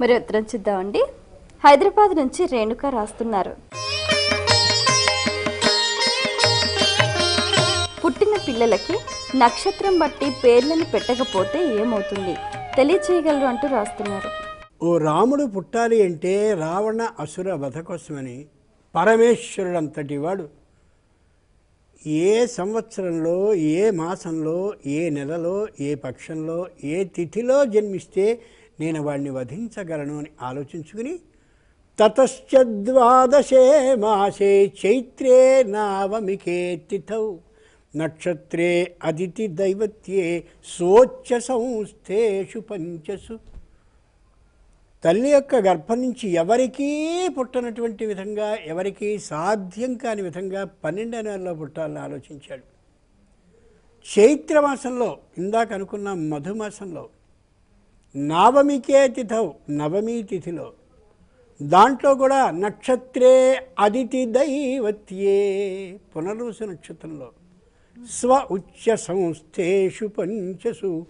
మరి ఉత్తరం చూద్దామండి. హైదరాబాద్ నుంచి రేణుక రాస్తున్నారు. పుట్టిన పిల్లలకి నక్షత్రం బట్టి పేర్లను పెట్టకపోతే ఏమవుతుంది? తెలియచేయగలరు అంటూ రాస్తున్నారు. ఓ రాముడు పుట్టాలి అంటే రావణ అసుర వధ కోసమని పరమేశ్వరుడంతటి వాడు. ఏ సంవత్సరంలో ఏ మాసంలో ఏ నెలలో ఏ పక్షంలో ఏ తిథిలో జన్మిస్తే నేను వాడిని వధించగలను అని ఆలోచించుకుని తతశ్చద్వాదశే మాసే చైత్రే నావమికే తిథౌ నక్షత్రే అదితి దైవత్యే సోచ్చ సంస్థేషు పంచసు. తల్లి యొక్క గర్భం నుంచి ఎవరికీ పుట్టనటువంటి విధంగా ఎవరికీ సాధ్యం కాని విధంగా పన్నెండో నెలలో పుట్టాలని ఆలోచించాడు. చైత్రమాసంలో ఇందాక అనుకున్న మధుమాసంలో నవమికే తిథౌ నవమి తిథిలో. దాంట్లో కూడా నక్షత్రే అదితి దైవత్యే పునర్వసు నక్షత్రంలో. స్వ ఉచ్చ సంస్థేషు పంచసు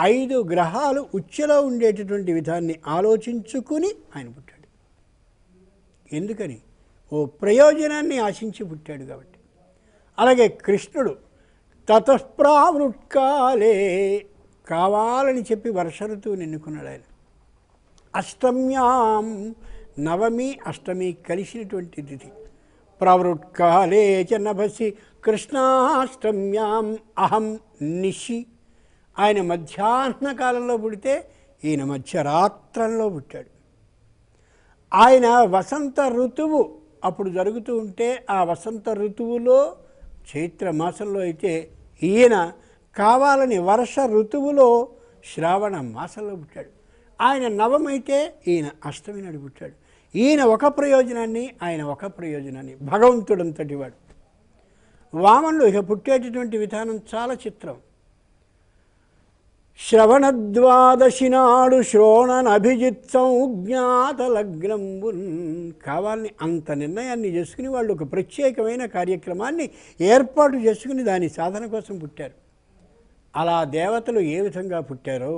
ఐదు గ్రహాలు ఉచ్చలో ఉండేటటువంటి విధాన్ని ఆలోచించుకుని ఆయన పుట్టాడు. ఎందుకని? ఓ ప్రయోజనాన్ని ఆశించి పుట్టాడు కాబట్టి. అలాగే కృష్ణుడు తతఃప్రావృత్కాలే కావాలని చెప్పి వర్ష ఋతువుని ఎన్నుకున్నాడు ఆయన. అష్టమ్యాం నవమి అష్టమి కలిసినటువంటి తిథి. ప్రవృత్కాలే చ నభసి కృష్ణాష్టమ్యాం అహం నిశి. ఆయన మధ్యాహ్న కాలంలో పుడితే ఈయన మధ్యరాత్రంలో పుట్టాడు. ఆయన వసంత ఋతువు అప్పుడు జరుగుతూ ఉంటే ఆ వసంత ఋతువులో చైత్ర మాసంలో అయితే ఈయన కావాలని వర్ష ఋతువులో శ్రావణ మాసంలో పుట్టాడు. ఆయన నవమైతే ఈయన అష్టమి నాడు పుట్టాడు. ఈయన ఒక ప్రయోజనాన్ని ఆయన ఒక ప్రయోజనాన్ని భగవంతుడంతటి వాడు. వామనుడు ఇక పుట్టేటటువంటి విధానం చాలా చిత్రం. శ్రవణద్వాదశి నాడు శ్రోణనభిజిత్సం జ్ఞాత లగ్నంబున్. కావాలని అంత నిర్ణయాన్ని చేసుకుని వాళ్ళు ఒక ప్రత్యేకమైన కార్యక్రమాన్ని ఏర్పాటు చేసుకుని దాని సాధన కోసం పుట్టారు. అలా దేవతలు ఏ విధంగా పుట్టారో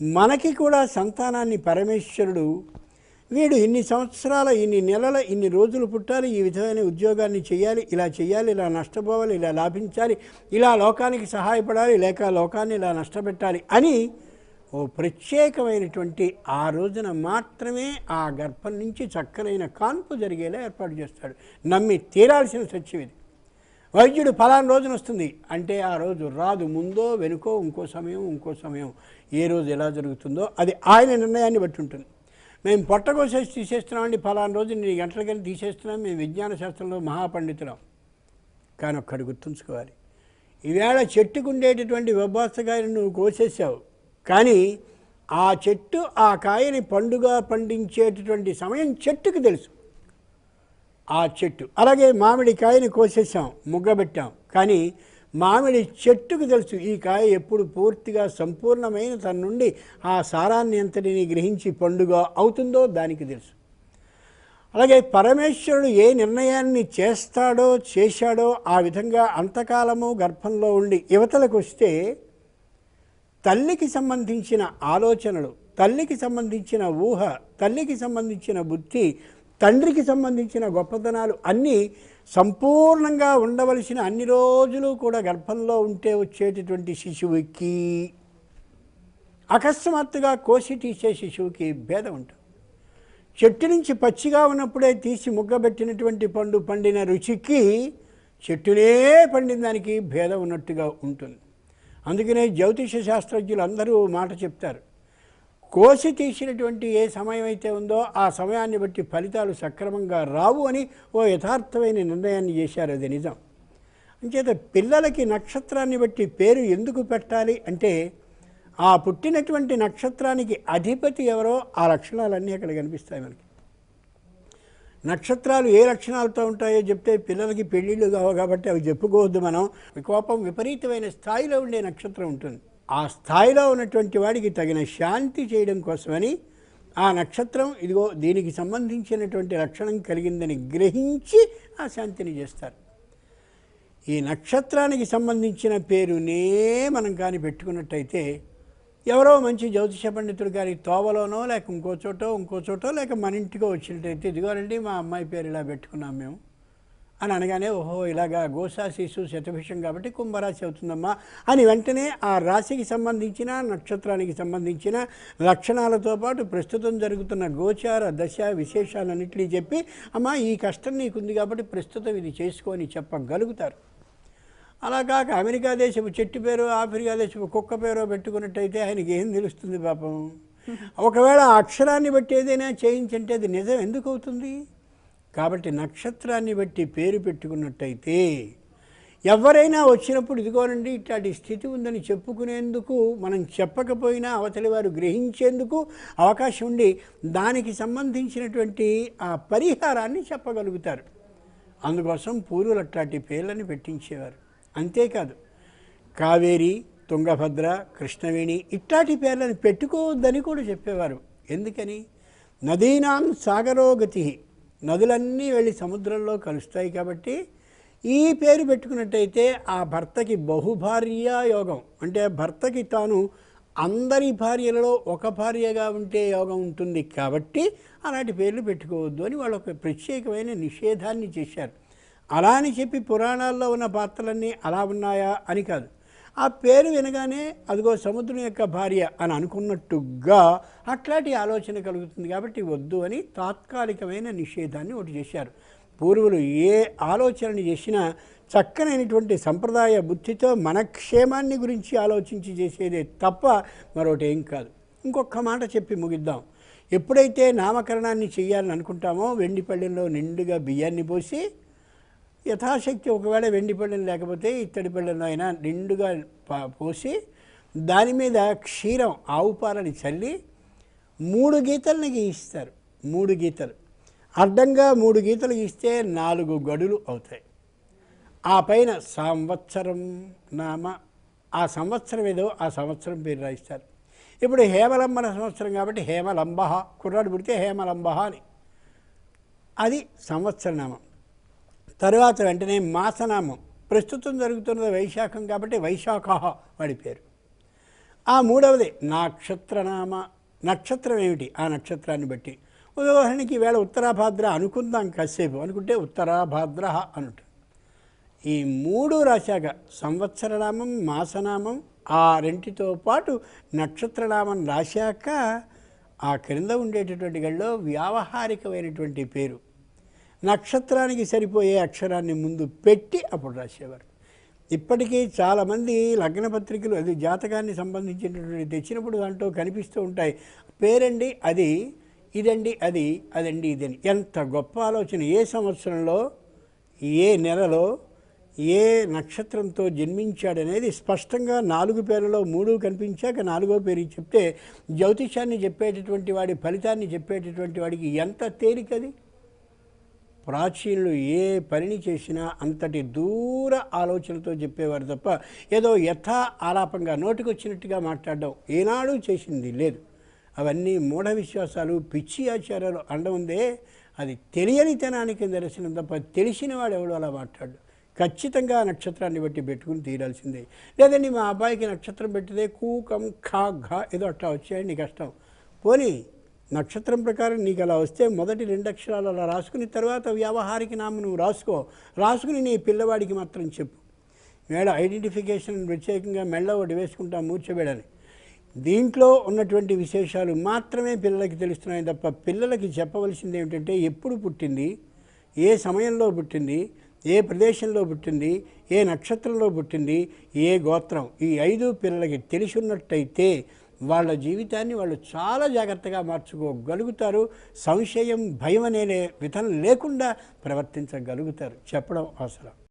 మనకి కూడా సంతానాన్ని పరమేశ్వరుడు వీడు ఇన్ని సంవత్సరాల ఇన్ని నెలల ఇన్ని రోజులు పుట్టాలి ఈ విధమైన ఉద్యోగాన్ని చేయాలి ఇలా చేయాలి ఇలా నష్టపోవాలి ఇలా లాభించాలి ఇలా లోకానికి సహాయపడాలి లేక లోకాన్ని ఇలా నష్టపెట్టాలి అని ఓ ప్రత్యేకమైనటువంటి ఆ రోజున మాత్రమే ఆ గర్భం నుంచి చక్కనైన కాన్పు జరిగేలా ఏర్పాటు చేస్తాడు. నమ్మి తీరాల్సిన సత్యం ఇది. వైద్యుడు ఫలానా రోజున వస్తుంది. అంటే ఆ రోజు రాదు. ముందో వెనుకో ఇంకో సమయం ఇంకో సమయం. ఏ రోజు ఎలా జరుగుతుందో అది ఆయన నిర్ణయాన్ని బట్టి ఉంటుంది. మేము పొట్ట కోసేసి తీసేస్తున్నామండి ఫలానా రోజు. నేను గంటలకని తీసేస్తున్నాం. మేము విజ్ఞాన శాస్త్రంలో మహాపండితులం. కానీ ఒక్కడు గుర్తుంచుకోవాలి. ఈవేళ చెట్టుకు ఉండేటటువంటి వెబ్బాసకాయను నువ్వు కోసేసావు కానీ ఆ చెట్టు ఆ కాయని పండుగ పండించేటటువంటి సమయం చెట్టుకు తెలుసు. ఆ చెట్టు. అలాగే మామిడి కాయని కోసేసాం ముగ్గబెట్టాం. కానీ మామిడి చెట్టుకు తెలుసు ఈ కాయ ఎప్పుడు పూర్తిగా సంపూర్ణమైన తన నుండి ఆ సారాన్ని అంతటిని గ్రహించి పండుగ అవుతుందో దానికి తెలుసు. అలాగే పరమేశ్వరుడు ఏ నిర్ణయాన్ని చేస్తాడో చేశాడో ఆ విధంగా అంతకాలము గర్భంలో ఉండి యువతలకు వస్తే తల్లికి సంబంధించిన ఆలోచనలు తల్లికి సంబంధించిన ఊహ తల్లికి సంబంధించిన బుద్ధి తండ్రికి సంబంధించిన గొప్పతనాలు అన్నీ సంపూర్ణంగా ఉండవలసిన అన్ని రోజులు కూడా గర్భంలో ఉంటే వచ్చేటటువంటి శిశువుకి అకస్మాత్తుగా కోసి తీసే శిశువుకి భేదం ఉంటుంది. చెట్టు నుంచి పచ్చిగా ఉన్నప్పుడే తీసి ముగ్గబెట్టినటువంటి పండు పండిన రుచికి చెట్టునే పండిన దానికి భేదం ఉన్నట్టుగా ఉంటుంది. అందుకనే జ్యోతిష శాస్త్రజ్ఞులు అందరూ మాట చెప్తారు. కోసి తీసినటువంటి ఏ సమయం అయితే ఉందో ఆ సమయాన్ని బట్టి ఫలితాలు సక్రమంగా రావు అని ఓ యథార్థమైన నిర్ణయాన్ని చేశారు. అది నిజం. అంచేత పిల్లలకి నక్షత్రాన్ని బట్టి పేరు ఎందుకు పెట్టాలి అంటే ఆ పుట్టినటువంటి నక్షత్రానికి అధిపతి ఎవరో ఆ లక్షణాలన్నీ అక్కడ కనిపిస్తాయి మనకి. నక్షత్రాలు ఏ లక్షణాలతో ఉంటాయో చెప్తే పిల్లలకి పెళ్ళిళ్ళు కావు కాబట్టి అవి చెప్పుకోవద్దు మనం. కోపం విపరీతమైన స్థాయిలో ఉండే నక్షత్రం ఉంటుంది. ఆ స్థాయిలో ఉన్నటువంటి వాడికి తగిన శాంతి చేయడం కోసమని ఆ నక్షత్రం ఇదిగో దీనికి సంబంధించినటువంటి లక్షణం కలిగిందని గ్రహించి ఆ శాంతిని చేస్తారు. ఈ నక్షత్రానికి సంబంధించిన పేరునే మనం కానీ పెట్టుకున్నట్టయితే ఎవరో మంచి జ్యోతిష పండితుడు గారి తోవలోనో లేక ఇంకో చోటో ఇంకో చోటో లేక మన ఇంటికో వచ్చినట్టయితే ఇదిగోనండి మా అమ్మాయి పేరు ఇలా పెట్టుకున్నాం మేము. అని అనగానే ఓహో ఇలాగా గోసా శిశు శతభిషం కాబట్టి కుంభరాశి అవుతుందమ్మా అని వెంటనే ఆ రాశికి సంబంధించిన నక్షత్రానికి సంబంధించిన లక్షణాలతో పాటు ప్రస్తుతం జరుగుతున్న గోచార దశ విశేషాలన్నింటినీ చెప్పి అమ్మా ఈ కష్టం నీకుంది కాబట్టి ప్రస్తుతం ఇది చేసుకొని చెప్పగలుగుతారు. అలా కాక అమెరికా దేశపు చెట్టు పేరు ఆఫ్రికా దేశపు కుక్క పేరో పెట్టుకున్నట్టయితే ఆయనకి ఏం తెలుస్తుంది పాపం? ఒకవేళ ఆ అక్షరాన్ని బట్టి ఏదైనా చేయించంటే అది నిజం ఎందుకు అవుతుంది? కాబట్టి నక్షత్రాన్ని బట్టి పేరు పెట్టుకున్నట్టయితే ఎవరైనా వచ్చినప్పుడు ఇదిగోనండి ఇట్లాంటి స్థితి ఉందని చెప్పుకునేందుకు మనం చెప్పకపోయినా అవతలి వారు గ్రహించేందుకు అవకాశం ఉండి దానికి సంబంధించినటువంటి ఆ పరిహారాన్ని చెప్పగలుగుతారు. అందుకోసం పూర్వులు అట్లాంటి పేర్లను పెట్టించేవారు. అంతేకాదు కావేరి తుంగభద్ర కృష్ణవేణి ఇట్లాంటి పేర్లను పెట్టుకోవద్దని కూడా చెప్పేవారు. ఎందుకని? నదీనాం సాగరోగతి నదులన్నీ వెళ్ళి సముద్రంలో కలుస్తాయి కాబట్టి ఈ పేరు పెట్టుకున్నట్టయితే ఆ భర్తకి బహుభార్య యోగం. అంటే భర్తకి తాను అందరి భార్యలలో ఒక భార్యగా ఉంటే యోగం ఉంటుంది కాబట్టి అలాంటి పేర్లు పెట్టుకోవద్దు అని వాళ్ళు ఒక ప్రత్యేకమైన నిషేధాన్ని చేశారు. అలా అని చెప్పి పురాణాల్లో ఉన్న పాత్రలన్నీ అలా ఉన్నాయా అని కాదు. ఆ పేరు వినగానే అదిగో సముద్రం యొక్క భార్య అని అనుకున్నట్టుగా అట్లాంటి ఆలోచన కలుగుతుంది కాబట్టి వద్దు అని తాత్కాలికమైన నిషేధాన్ని ఒకటి చేశారు. పూర్వులు ఏ ఆలోచనని చేసినా చక్కనైనటువంటి సంప్రదాయ బుద్ధితో మన క్షేమాన్ని గురించి ఆలోచించి చేసేదే తప్ప మరొకటి ఏం కాదు. ఇంకొక మాట చెప్పి ముగిద్దాం. ఎప్పుడైతే నామకరణాన్ని చేయాలని అనుకుంటామో వెండి పళ్ళెంలో నిండుగా బియ్యాన్ని పోసి యథాశక్తి ఒకవేళ వెండి పళ్ళని లేకపోతే ఇత్తడి పళ్ళను అయినా నిండుగా పోసి దాని మీద క్షీరం ఆవు పాలని చల్లి మూడు గీతల్ని గీయిస్తారు. మూడు గీతలు. అడ్డంగా మూడు గీతలు గీస్తే నాలుగు గడులు అవుతాయి. ఆ పైన సంవత్సరం నామ ఆ సంవత్సరం ఏదో ఆ సంవత్సరం పేరు రాయిస్తారు. ఇప్పుడు హేమలంబన సంవత్సరం కాబట్టి హేమలంబహ కుర్రాడు పుడితే హేమలంబహ అని. అది సంవత్సరనామం తరువాత వెంటనే మాసనామం. ప్రస్తుతం జరుగుతున్నది వైశాఖం కాబట్టి వైశాఖ వాడి పేరు. ఆ మూడవది నక్షత్రనామ. నక్షత్రం ఏమిటి? ఆ నక్షత్రాన్ని బట్టి. ఉదాహరణకి ఈవేళ ఉత్తరాభాద్ర అనుకుందాం కాసేపు. అనుకుంటే ఉత్తరాభాద్ర అనుంటుంది ఈ మూడు రాశాక సంవత్సరనామం మాసనామం ఆ రెంటితో పాటు నక్షత్రనామం రాశాక ఆ క్రింద ఉండేటటువంటి గడిలో వ్యావహారికమైనటువంటి పేరు. నక్షత్రానికి సరిపోయే అక్షరాన్ని ముందు పెట్టి అప్పుడు రాసేవారు. ఇప్పటికీ చాలామంది లగ్న పత్రికలు అది జాతకాన్ని సంబంధించినటువంటి తెచ్చినప్పుడు దాంట్లో కనిపిస్తూ ఉంటాయి. పేరండి అది ఇదండి అది అదండి ఇదని. ఎంత గొప్ప ఆలోచన. ఏ సంవత్సరంలో ఏ నెలలో ఏ నక్షత్రంతో జన్మించాడనేది స్పష్టంగా నాలుగు పేర్లలో మూడు కనిపించాక నాలుగో పేరు చెప్తే జ్యోతిషాన్ని చెప్పేటటువంటి వాడి ఫలితాన్ని చెప్పేటటువంటి వాడికి ఎంత తేలికది? ప్రాచీనులు ఏ పనిని చేసినా అంతటి దూర ఆలోచనతో చెప్పేవారు తప్ప ఏదో యథా ఆలాపంగా నోటికొచ్చినట్టుగా మాట్లాడడం ఏనాడు చేసింది లేదు. అవన్నీ మూఢ విశ్వాసాలు పిచ్చి ఆచారాలు అండముందే అది తెలియనితనానికి దర్శనం తప్ప తెలిసిన వాడు ఎవడో అలా మాట్లాడు. ఖచ్చితంగా నక్షత్రాన్ని బట్టి పెట్టుకుని తీరాల్సిందే. లేదండి మా అబ్బాయికి నక్షత్రం పెట్టితే కూకం ఖా ఘా ఏదో అట్లా వచ్చాయండి కష్టం. పోనీ నక్షత్రం ప్రకారం నీకు అలా వస్తే మొదటి రెండు అక్షరాలు అలా రాసుకుని తర్వాత వ్యావహారిక నామ నువ్వు రాసుకో. రాసుకుని నీ పిల్లవాడికి మాత్రం చెప్పు. మేడ ఐడెంటిఫికేషన్ ప్రత్యేకంగా మెళ్ళ ఒకటి వేసుకుంటాం మూర్చబేడని దీంట్లో ఉన్నటువంటి విశేషాలు మాత్రమే పిల్లలకి తెలుస్తున్నాయి తప్ప పిల్లలకి చెప్పవలసింది ఏమిటంటే ఎప్పుడు పుట్టింది ఏ సమయంలో పుట్టింది ఏ ప్రదేశంలో పుట్టింది ఏ నక్షత్రంలో పుట్టింది ఏ గోత్రం. ఈ ఐదు పిల్లలకి తెలిసి ఉన్నట్టయితే వాళ్ళ జీవితాన్ని వాళ్ళు చాలా జాగ్రత్తగా మార్చుకోగలుగుతారు. సంశయం భయం అనే విధం లేకుండా ప్రవర్తించగలుగుతారు. చెప్పడం అవసరం.